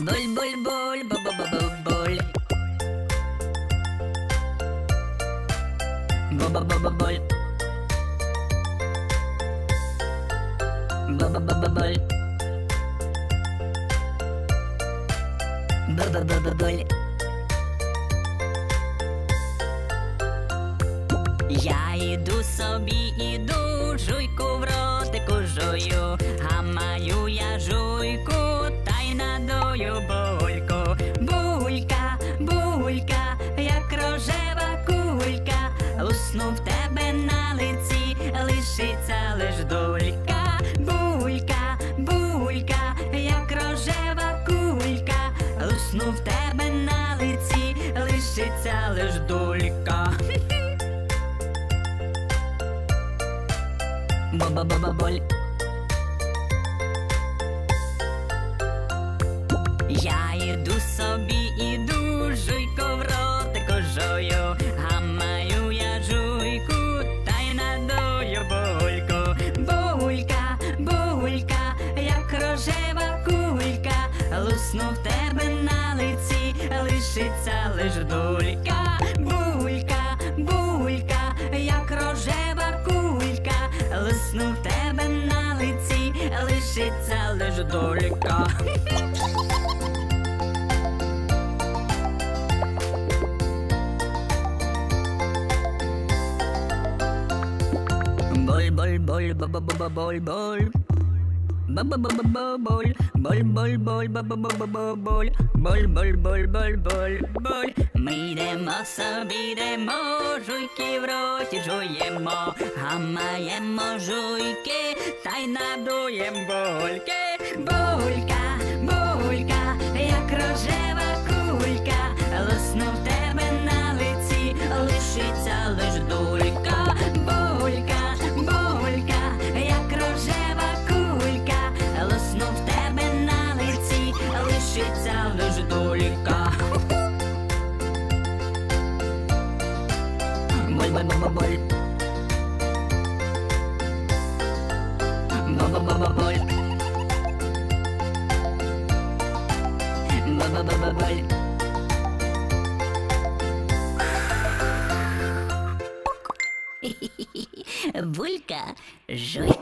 Буль, буль, буль, бу бу бу бу буль. Бу бу бу бу буль. Бу бу бу бу буль. Бу бу бу бу буль. Я іду собі, іду, жуйку в а маю я жуйку, та й надую бульку. Булька, булька, як рожева кулька, лусну в тебе на лиці, лишиться лиш дулька. Булька, булька, як рожева кулька, лусну в тебе на лиці, лишиться лиш дулька. Ба-ба-ба-ба-боль. Лусну в тебе на лиці, лишиться лиш дулька. Булька, булька, як рожева кулька, лисну в тебе на лиці, лишиться лиш дулька. Боль, боль, боль, ба ба боль, боль. Боль, боль, боль, боль, боль, боль, боль, боль, боль, боль, боль. Ми йдемо собі, йдемо, жуйки в роті жуємо, а маємо жуйки, та й надуєм бульки. лишиться лиш дулька. Боль, боль, боль, боль. Ба-ба-ба-ба-боль. Ба-ба-ба-ба-боль. Булька, жуйка.